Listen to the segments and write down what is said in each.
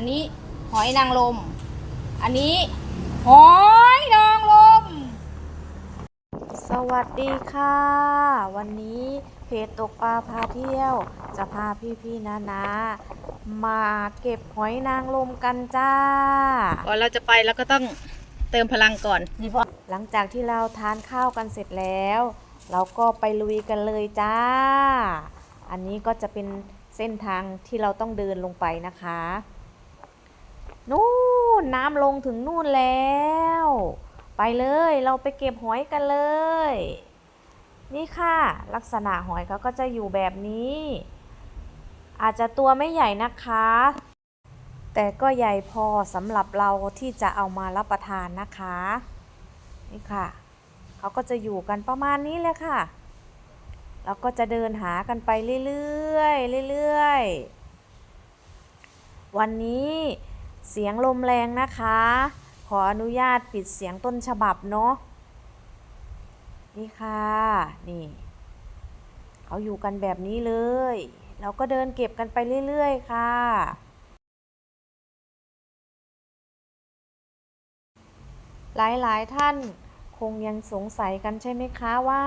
อันนี้หอยนางรมอันนี้หอยนางรมสวัสดีค่ะ วันนี้เพจตกปลาพาเที่ยว จะพาพี่ๆนะนะมาเก็บหอยนางรมกันจ้า ก่อนเราจะไปเราก็ต้องเติมพลังก่อนนี่พอหลังจากที่เราทานข้าวกันเสร็จแล้ว เราก็ไปลุยกันเลยจ้า อันนี้ก็จะเป็นเส้นทางที่เราต้องเดินลงไปนะคะ นู่นน้ำลงถึงนู่นแล้ว ไปเลยเราไปเก็บหอยกันเลย นี่ค่ะ ลักษณะหอยเขาก็จะอยู่แบบนี้ อาจจะตัวไม่ใหญ่นะคะ แต่ก็ใหญ่พอสำหรับเราที่จะเอามารับประทานนะคะ นี่ค่ะเขาก็จะอยู่กันประมาณนี้เลยค่ะเราก็จะเดินหากันไปเรื่อยๆเรื่อยๆวันนี้ เสียงลมแรงนะคะ ขออนุญาตปิดเสียงต้นฉบับเนาะนี่ค่ะ นี่เขาอยู่กันแบบนี้เลย เราก็เดินเก็บกันไปเรื่อย ๆ ค่ะ หลายๆท่านคงยังสงสัยกันใช่ไหมคะว่า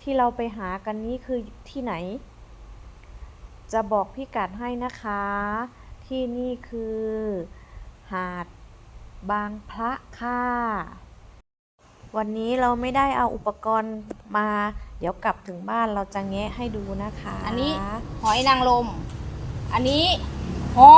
ที่เราไปหากันนี้คือที่ไหน จะบอกพี่กัดให้นะคะ ที่นี่คือ หาด บางพระค่ะ วันนี้เราไม่ได้เอาอุปกรณ์มา เดี๋ยวกลับถึงบ้านเราจะแงะให้ดูนะคะ อันนี้หอยนางรมอันนี้หอ